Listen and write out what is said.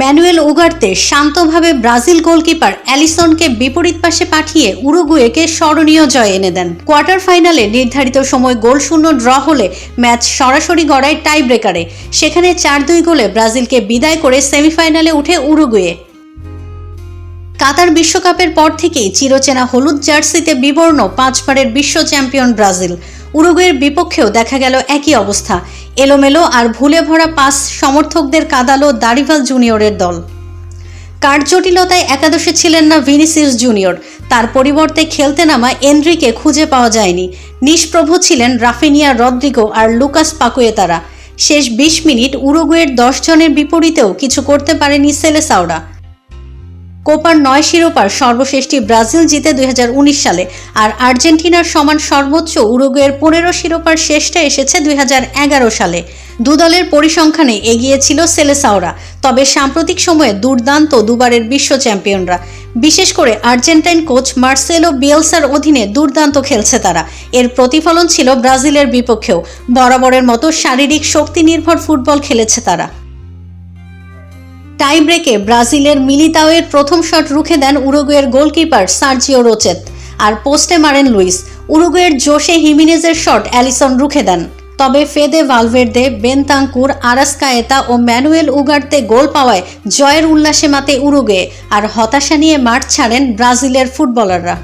Manuel উগারতে শান্তভাবে Brazil goalkeeper অ্যালিসনকে বিপরীত পাশে পাঠিয়ে উরুগুয়েকে স্মরণীয় জয় এনে দেন। কোয়ার্টার ফাইনালে নির্ধারিত সময় গোল শূন্য ড্র হলে ম্যাচ সরাসরি গড়ায় টাই ব্রেকারে সেখানে চার দুই গোলে ব্রাজিলকে বিদায় করে সেমিফাইনালে উঠে উরুগুয়ে। কাতার বিশ্বকাপের পর থেকেই চিরচেনা হলুদ জার্সিতে বিবর্ণ পাঁচবারের বিশ্ব চ্যাম্পিয়ন ব্রাজিল। উরুগুয়ের বিপক্ষেও দেখা গেল একই অবস্থা। এলোমেলো আর ভুলে ভরা পাস সমর্থকদের কাদালো দারিভাল জুনিয়রের দল। কার্ড জটিলতায় একাদশে ছিলেন না ভিনিসিয়াস জুনিয়র। তার পরিবর্তে খেলতে নামা এন্ড্রিকে খুঁজে পাওয়া যায়নি। নিষ্প্রভ ছিলেন রাফিনিয়া রদ্রিগো আর লুকাস পাকুয়েতারা। শেষ বিশ মিনিট উরুগুয়ের দশ জনের বিপরীতেও কিছু করতে পারেনি সেলেসাওরা। কোপার নয় শিরোপার সর্বশেষটি ব্রাজিল জিতে দুই হাজার উনিশ সালে, আর আর্জেন্টিনার সমান সর্বোচ্চ উরুগুয়ের পনেরো শিরোপার শেষটা এসেছে দুই হাজার এগারো সালে। দু দলের পরিসংখ্যানে এগিয়ে ছিল সেলেসাওরা, তবে সাম্প্রতিক সময়ে দুর্দান্ত দুবারের বিশ্ব চ্যাম্পিয়নরা। বিশেষ করে আর্জেন্টাইন কোচ মার্সেলো বিয়েলসার অধীনে দুর্দান্ত খেলছে তারা। এর প্রতিফলন ছিল ব্রাজিলের বিপক্ষেও। বরাবরের মতো শারীরিক শক্তি নির্ভর ফুটবল খেলেছে তারা। টাই ব্রেকে ব্রাজিলের মিলিতাওয়ের প্রথম শট রুখে দেন উরুগুয়ের গোলকিপার সার্জিও রোচেত। আর পোস্টে মারেন লুইস। উরুগুয়ের জোশে হিমিনেজের শট অ্যালিসন রুখে দেন। তবে ফেদে ভালভেরদে, বেনতাঙ্কুর, আরাসকায়েতা ও ম্যানুয়েল উগার্তে গোল পাওয়ায় জয়ের উল্লাসে মাতে উরুগে আর হতাশা নিয়ে মাঠ ছাড়েন ব্রাজিলের ফুটবলাররা।